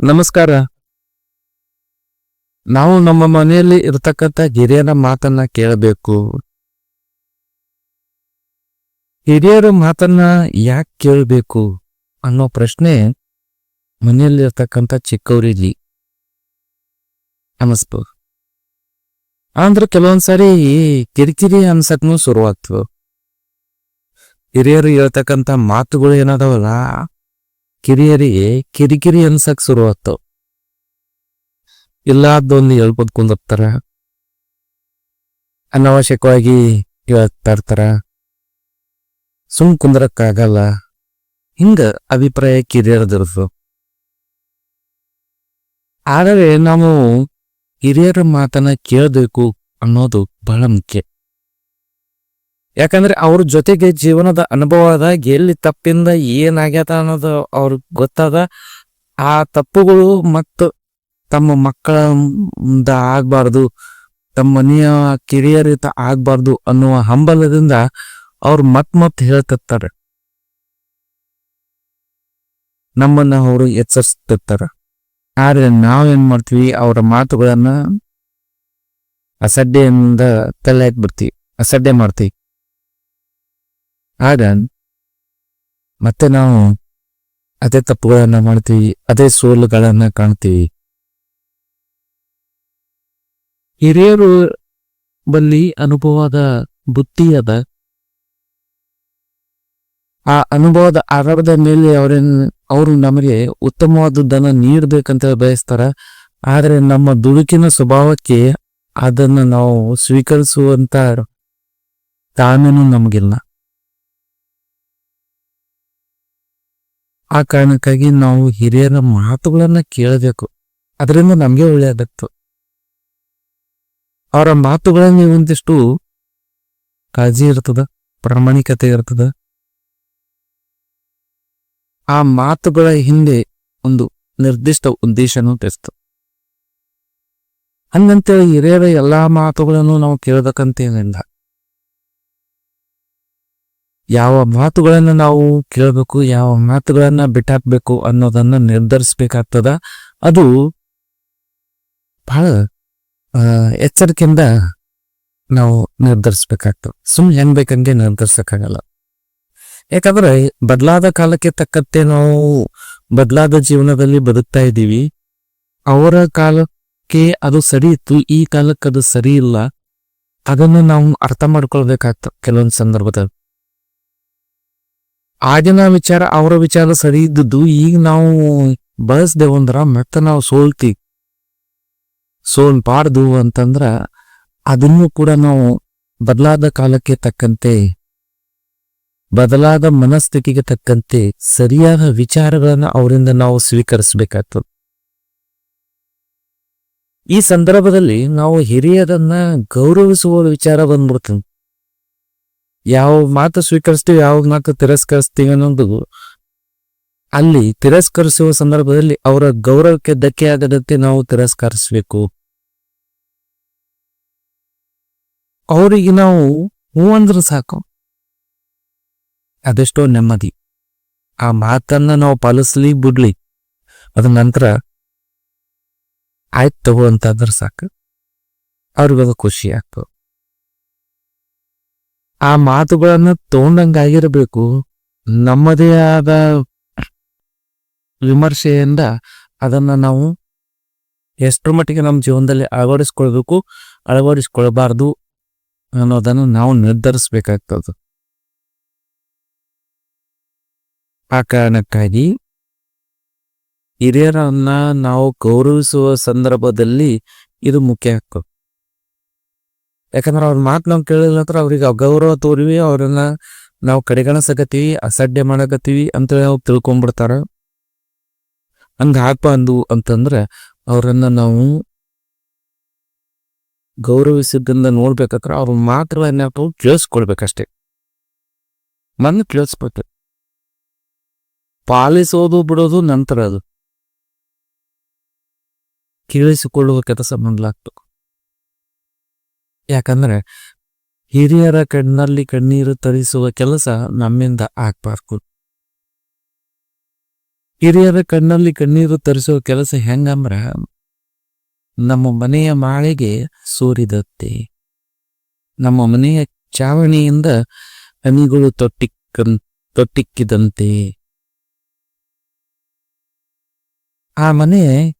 ನಮಸ್ಕಾರ. ನಾವು ನಮ್ಮ ಮನೆಯಲ್ಲಿ ಇರತಕ್ಕಂತ ಹಿರಿಯರ ಮಾತನ್ನ ಕೇಳಬೇಕು. ಹಿರಿಯರ ಮಾತನ್ನ ಯಾಕೆ ಕೇಳಬೇಕು ಅನ್ನೋ ಪ್ರಶ್ನೆ ಮನೆಯಲ್ಲಿ ಇರ್ತಕ್ಕಂಥ ಚಿಕ್ಕವರಿಲ್ಲಿ ಅನಿಸ್ಬೋದು ಅಂದ್ರೆ ಕೆಲವೊಂದ್ಸರಿ ಕಿರಿಕಿರಿ ಅನ್ಸಕ್ನು ಶುರುವಾಗ್ತವೆ. ಹಿರಿಯರು ಹೇಳ್ತಕ್ಕಂಥ ಮಾತುಗಳು ಏನದಾವಲ್ಲ ಕಿರಿಯರಿಗೆ ಕಿರಿಕಿರಿ ಅನ್ಸಕ್ ಶುರುವಾಗ್ತಾವ ಇಲ್ಲಾದೊಂದು ಹೇಳ್ಬೋದು ಕುಂದಿರ್ತಾರ. ಅನಾವಶ್ಯಕವಾಗಿ ಹೇಳ್ತಾ ಇರ್ತಾರ ಸುಮ್ ಕುಂದ್ರಕ್ಕಾಗಲ್ಲ. ಹಿಂಗ ಅಭಿಪ್ರಾಯ ಕಿರಿಯರದಿರ್ತದ ಆದರೆ ನಾವು ಹಿರಿಯರ ಮಾತನ್ನ ಕೇಳಬೇಕು ಅನ್ನೋದು ಬಹಳ ಮುಖ್ಯ. ಯಾಕಂದ್ರೆ ಅವ್ರ ಜೊತೆಗೆ ಜೀವನದ ಅನುಭವ ಅದ ಎಲ್ಲಿ ತಪ್ಪಿಂದ ಏನಾಗ್ಯದ ಅನ್ನೋದು ಅವ್ರಿಗೆ ಗೊತ್ತದ. ಆ ತಪ್ಪುಗಳು ಮತ್ತು ತಮ್ಮ ಮಕ್ಕಳ ಮುಂದ ಆಗ್ಬಾರ್ದು, ತಮ್ಮ ಮನೆಯ ಕಿರಿಯರಿತ ಆಗ್ಬಾರ್ದು ಅನ್ನುವ ಹಂಬಲದಿಂದ ಅವ್ರು ಮತ್ ಮತ್ ಹೇಳ್ತಿರ್ತಾರೆ. ನಮ್ಮನ್ನ ಅವರು ಎಚ್ಚರಿಸ್ತಿರ್ತಾರ. ಆದ್ರೆ ನಾವೇನ್ ಮಾಡ್ತೀವಿ, ಅವರ ಮಾತುಗಳನ್ನ ಅಸಡ್ಡೆಯಿಂದ ತಲೆ ಹಾಕ್ಬಿಡ್ತೀವಿ ಅಸಡ್ಡೆ ಮಾಡ್ತೀವಿ. ಆಗ ಮತ್ತೆ ನಾವು ಅದೇ ತಪ್ಪುಗಳನ್ನ ಮಾಡ್ತೀವಿ, ಅದೇ ಸೋಲುಗಳನ್ನ ಕಾಣ್ತೀವಿ. ಹಿರಿಯರು ಬಲ್ಲಿ ಅನುಭವದ ಬುದ್ಧಿ ಅದ. ಆ ಅನುಭವದ ಆಧಾರದ ಮೇಲೆ ಅವ್ರೇನ್, ಅವರು ನಮಗೆ ಉತ್ತಮವಾದದ್ದನ್ನು ನೀಡಬೇಕಂತ ಬಯಸ್ತಾರ. ಆದ್ರೆ ನಮ್ಮ ದುಡುಕಿನ ಸ್ವಭಾವಕ್ಕೆ ಅದನ್ನ ನಾವು ಸ್ವೀಕರಿಸುವಂತ ತಾನೇನು ನಮಗಿಲ್ಲ. ಆ ಕಾರಣಕ್ಕಾಗಿ ನಾವು ಹಿರಿಯರ ಮಾತುಗಳನ್ನ ಕೇಳಬೇಕು. ಅದರಿಂದ ನಮಗೆ ಒಳ್ಳೆಯದಾಗ್ತು ಅವರ ಮಾತುಗಳಲ್ಲಿ ಒಂದಿಷ್ಟು ಕಾಳಜಿ ಇರ್ತದ, ಪ್ರಾಮಾಣಿಕತೆ ಇರ್ತದ. ಆ ಮಾತುಗಳ ಹಿಂದೆ ಒಂದು ನಿರ್ದಿಷ್ಟ ಉದ್ದೇಶನೂ ತೆಸ್ತು ಹಂಗಂತೇಳಿ ಹಿರಿಯರ ಎಲ್ಲಾ ಮಾತುಗಳನ್ನು ನಾವು ಕೇಳಬೇಕಂತೇನಿಲ್ಲ. ಯಾವ ಮಾತುಗಳನ್ನು ನಾವು ಕೇಳಬೇಕು, ಯಾವ ಮಾತುಗಳನ್ನ ಬಿಟ್ಟಾಕ್ಬೇಕು ಅನ್ನೋದನ್ನ ನಿರ್ಧರಿಸಬೇಕಾಗ್ತದ. ಅದು ಬಹಳ ಎಚ್ಚರಿಕೆಯಿಂದ ನಾವು ನಿರ್ಧರಿಸ್ಬೇಕಾಗ್ತದೆ. ಸುಮ್ ಹೆಂಗ್ ಬೇಕಂಗೆ ನಿರ್ಧರಿಸಕ್ಕಾಗಲ್ಲ. ಯಾಕಂದ್ರೆ ಬದಲಾದ ಕಾಲಕ್ಕೆ ತಕ್ಕಂತೆ ನಾವು ಬದಲಾದ ಜೀವನದಲ್ಲಿ ಬದುಕ್ತಾ ಇದ್ದೀವಿ. ಅವರ ಕಾಲಕ್ಕೆ ಅದು ಸರಿ ಇತ್ತು, ಈ ಕಾಲಕ್ಕೆ ಅದು ಸರಿ ಇಲ್ಲ. ಅದನ್ನು ನಾವು ಅರ್ಥ ಮಾಡ್ಕೊಳ್ಬೇಕಾಗ್ತದೆ ಕೆಲವೊಂದು ಸಂದರ್ಭದಲ್ಲಿ. ಆಗಿನ ವಿಚಾರ ಅವರ ವಿಚಾರ ಸರಿ ಇದ್ದದ್ದು, ಈಗ ನಾವು ಬಳಸ್ದೇವಂದ್ರ ಮತ್ತೆ ನಾವು ಸೋಲ್ ಸೋಲ್ಬಾರ್ದು ಅಂತಂದ್ರ ಅದನ್ನು ಕೂಡ ನಾವು ಬದಲಾದ ಕಾಲಕ್ಕೆ ತಕ್ಕಂತೆ, ಬದಲಾದ ಮನಸ್ಥಿತಿಗೆ ತಕ್ಕಂತೆ ಸರಿಯಾದ ವಿಚಾರಗಳನ್ನ ಅವರಿಂದ ನಾವು ಸ್ವೀಕರಿಸಬೇಕಾಗ್ತದೆ ಈ ಸಂದರ್ಭದಲ್ಲಿ ನಾವು ಹಿರಿಯರನ್ನ ಗೌರವಿಸುವ ವಿಚಾರ ಬಂದ್ಬಿಡ್ತದೆ ಯಾವ ಮಾತು ಸ್ವೀಕರಿಸ್ತೀವಿ ಯಾವ ಮಾತು ತಿರಸ್ಕರಿಸ್ತೀವಿ ಅನ್ನೋದು ಅಲ್ಲಿ ತಿರಸ್ಕರಿಸುವ ಸಂದರ್ಭದಲ್ಲಿ ಅವರ ಗೌರವಕ್ಕೆ ಧಕ್ಕೆ ಆಗದಂತೆ ನಾವು ತಿರಸ್ಕರಿಸಬೇಕು. ಅವರಿಗೆ ನಾವು ಹೂ ಅಂದ್ರೆ ಸಾಕು. ಅದೆಷ್ಟೋ ನೆಮ್ಮದಿ. ಆ ಮಾತನ್ನ ನಾವು ಪಾಲಿಸ್ಲಿ ಬಿಡ್ಲಿ. ಅದ ನಂತರ ಆಯ್ತು ತಗೋ ಅಂತಂದ್ರೆ ಸಾಕು. ಅವ್ರಿಗದು ಖುಷಿ ಆಗ್ತದೆ. ಆ ಮಾತುಗಳನ್ನ ತಗೊಂಡಂಗಾಗಿರಬೇಕು ನಮ್ಮದೇ ಆದ ವಿಮರ್ಶೆಯಿಂದ ಅದನ್ನ ನಾವು ಎಷ್ಟರ ಮಟ್ಟಿಗೆ ನಮ್ಮ ಜೀವನದಲ್ಲಿ ಅಳವಡಿಸ್ಕೊಳ್ಬೇಕು, ಅಳವಡಿಸ್ಕೊಳ್ಬಾರ್ದು ಅನ್ನೋದನ್ನು ನಾವು ನಿರ್ಧರಿಸ್ಬೇಕಾಗ್ತದೆ. ಆ ಕಾರಣಕ್ಕಾಗಿ ಹಿರಿಯರನ್ನ ನಾವು ಗೌರವಿಸುವ ಸಂದರ್ಭದಲ್ಲಿ ಇದು ಮುಖ್ಯ ಆಗ್ತದೆ. ಯಾಕಂದ್ರೆ ಅವ್ರ ಮಾತು ನಾವು ಕೇಳಿಲ್ಲ ಅಂದ್ರೆ ಅವ್ರಿಗೆ ಅಗೌರವ ತೋರಿವಿ, ಅವ್ರನ್ನ ನಾವು ಕಡೆಗಣಿಸಕತ್ತೀವಿ ಅಸಡ್ಡೆ ಮಾಡಕತ್ತೀವಿ ಅಂತ ನಾವು ತಿಳ್ಕೊಂಡ್ಬಿಡ್ತಾರ ಹಂಗ ಹಾಕ್ಬಂದು ಅಂತಂದ್ರೆ ಅವರನ್ನ ನಾವು ಗೌರವಿಸಿದ್ದಿಂದ ನೋಡ್ಬೇಕಾದ್ರೆ ಅವ್ರ ಮಾತುಗಳನ್ನ ನಾವು ಕೇಳಿಸ್ಕೊಳ್ಬೇಕಷ್ಟೇ. ಮನ್ ಕೇಳಿಸ್ಬೇಕು. ಪಾಲಿಸೋದು ಬಿಡೋದು ನಂತರ ಅದು. ಕೇಳಿಸಿಕೊಳ್ಳುವ ಕೆಲಸ ಮೊದಲಾಗ್ತದೆ ಯಾಕಂದ್ರೆ ಹಿರಿಯರ ಕಣ್ಣಲ್ಲಿ ಕಣ್ಣೀರು ತರಿಸುವ ಕೆಲಸ ನಮ್ಮಿಂದ ಆಗ್ಬಾರ್ದು. ಹಿರಿಯರ ಕಣ್ಣಲ್ಲಿ ಕಣ್ಣೀರು ತರಿಸುವ ಕೆಲಸ ಹೆಂಗಂದ್ರ ನಮ್ಮ ಮನೆಯ ಮಾಳಿಗೆ ಸೂರಿದತ್ತೆ. ನಮ್ಮ ಮನೆಯ ಚಾವಣಿಯಿಂದ ಹನಿಗಳು ತೊಟ್ಟಿಕ್ಕ ತೊಟ್ಟಿಕ್ಕಿದಂತೆ. ಆ ಮನೆ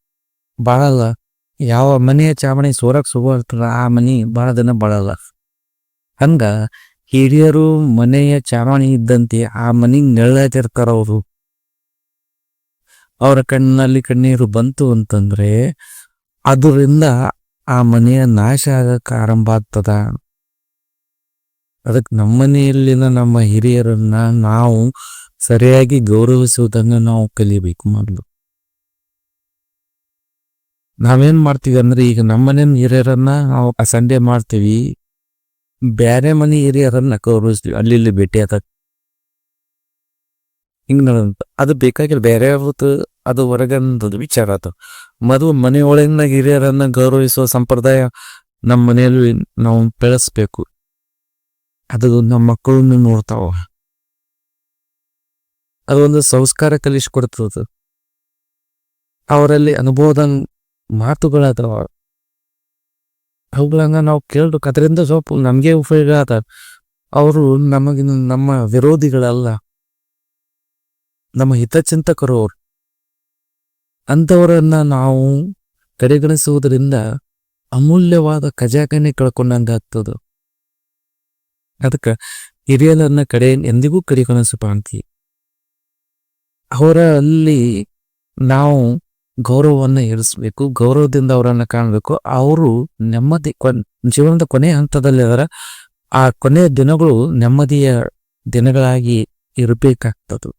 ಬಾಳಲ್ಲ. ಯಾವ ಮನೆಯ ಚಾವಣಿ ಸೋರಕ್ ಸುಗರ್ತದ ಆ ಮನಿ ಬಹಳ ದಿನ ಬಳಲ್ಲ. ಹಂಗ ಹಿರಿಯರು ಮನೆಯ ಚಾವಣಿ ಇದ್ದಂತೆ ಆ ಮನಿ ನೆಳ್ಳತಿರ್ತಾರ ಅವರು ಅವರ ಕಣ್ಣಲ್ಲಿ ಕಣ್ಣೀರು ಬಂತು ಅಂತಂದ್ರೆ ಅದರಿಂದ ಆ ಮನೆಯ ನಾಶ ಆಗಕ್ಕೆ ಆರಂಭ ಆಗ್ತದ. ಅದಕ್ಕೆ ನಮ್ಮ ಮನೆಯಲ್ಲಿನ ನಮ್ಮ ಹಿರಿಯರನ್ನ ನಾವು ಸರಿಯಾಗಿ ಗೌರವಿಸುವುದನ್ನು ನಾವು ಕಲಿಬೇಕು ಮೊದಲು. ನಾವೇನ್ ಮಾಡ್ತೀವಿ ಅಂದ್ರೆ ಈಗ ನಮ್ಮ ಮನೆ ಹಿರಿಯರನ್ನ ನಾವು ಸಂಡೆ ಮಾಡ್ತೀವಿ. ಬೇರೆ ಮನೆ ಹಿರಿಯರನ್ನ ಗೌರವಿಸ್ತೀವಿ. ಅಲ್ಲಿ ಇಲ್ಲಿ ಭೇಟಿ ಆದಾಗ. ಹಿಂಗ್ ನಡಂತ ಅದು ಬೇಕಾಗಿಲ್ಲ. ಬೇರೆ ಹೊತ್ತು ಅದು ಹೊರಗಂದದ ವಿಚಾರ ಅದು. ಮದುವೆ ಮನೆ ಹಿರಿಯರನ್ನ ಗೌರವಿಸುವ ಸಂಪ್ರದಾಯ ನಮ್ಮ ಮನೆಯಲ್ಲಿ ನಾವು ಬೆಳೆಸ್ಬೇಕು. ಅದು ನಮ್ಮ ಮಕ್ಕಳನ್ನು ನೋಡ್ತಾವ. ಅದೊಂದು ಸಂಸ್ಕಾರ ಕಲಿಸ್ಕೊಡ್ತದ ಅವರಲ್ಲಿ ಅನುಭವದ ಮಾತುಗಳದಾವ. ಅವುಗಳನ್ನ ನಾವು ಕೇಳ್ಬೇಕು. ಅದರಿಂದ ಸ್ವಲ್ಪ ನಮ್ಗೆ ಉಪಯೋಗ ಅದ ಅವರು ನಮಗಿನ ನಮ್ಮ ವಿರೋಧಿಗಳಲ್ಲ. ನಮ್ಮ ಹಿತಚಿಂತಕರು ಅವರು. ಅಂಥವರನ್ನ ನಾವು ಕಡೆಗಣಿಸುವುದರಿಂದ ಅಮೂಲ್ಯವಾದ ಖಜಾಕನೆ ಕಳ್ಕೊಂಡಂಗ ಆಗ್ತದ. ಅದಕ್ಕೆ ಹಿರಿಯರನ್ನ ಕಡೆ ಎಂದಿಗೂ ಕಡೆಗಣಿಸಬಾರ್ದು. ಅವರ ಅಲ್ಲಿ ನಾವು ಗೌರವವನ್ನ ಇರಿಸ್ಬೇಕು, ಗೌರವದಿಂದ ಅವರನ್ನ ಕಾಣಬೇಕು. ಅವರು ನೆಮ್ಮದಿ ಕೊನ್, ಜೀವನದ ಕೊನೆಯ ಹಂತದಲ್ಲಿ ಅದರ ಆ ಕೊನೆಯ ದಿನಗಳು ನೆಮ್ಮದಿಯ ದಿನಗಳಾಗಿ ಇರಬೇಕಾಗ್ತದ.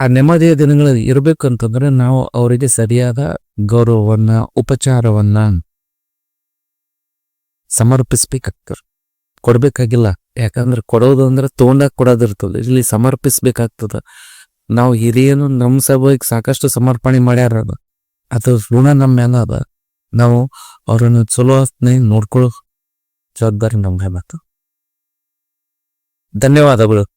ಆ ನೆಮ್ಮದಿಯ ದಿನಗಳು ಇರಬೇಕಂತಂದ್ರೆ ನಾವು ಅವರಿಗೆ ಸರಿಯಾದ ಗೌರವವನ್ನ, ಉಪಚಾರವನ್ನ ಸಮರ್ಪಿಸ್ಬೇಕಾಗ್ತದೆ. ಕೊಡ್ಬೇಕಾಗಿಲ್ಲ. ಯಾಕಂದ್ರೆ ಕೊಡೋದು ಅಂದ್ರೆ ತಗೊಂಡಾಗ ಕೊಡೋದಿರ್ತದೆ. ಇಲ್ಲಿ ಸಮರ್ಪಿಸ್ಬೇಕಾಗ್ತದ. ನಾವು ಹಿರಿಯನು ನಮ್ಮ ಸಭೆಗೆ ಸಾಕಷ್ಟು ಸಮರ್ಪಣೆ ಮಾಡ್ಯಾರ ಅದ. ಅದು ಋಣ ನಮ್ಮ ಮೇಲೆ ಅದ. ನಾವು ಅವ್ರನ್ನ ಚಲೋ ನೋಡ್ಕೊಳ್ಳೋ ಜವಾಬ್ದಾರಿ ನಮ್ಮ ಮೇಲೆ ಧನ್ಯವಾದಗಳು.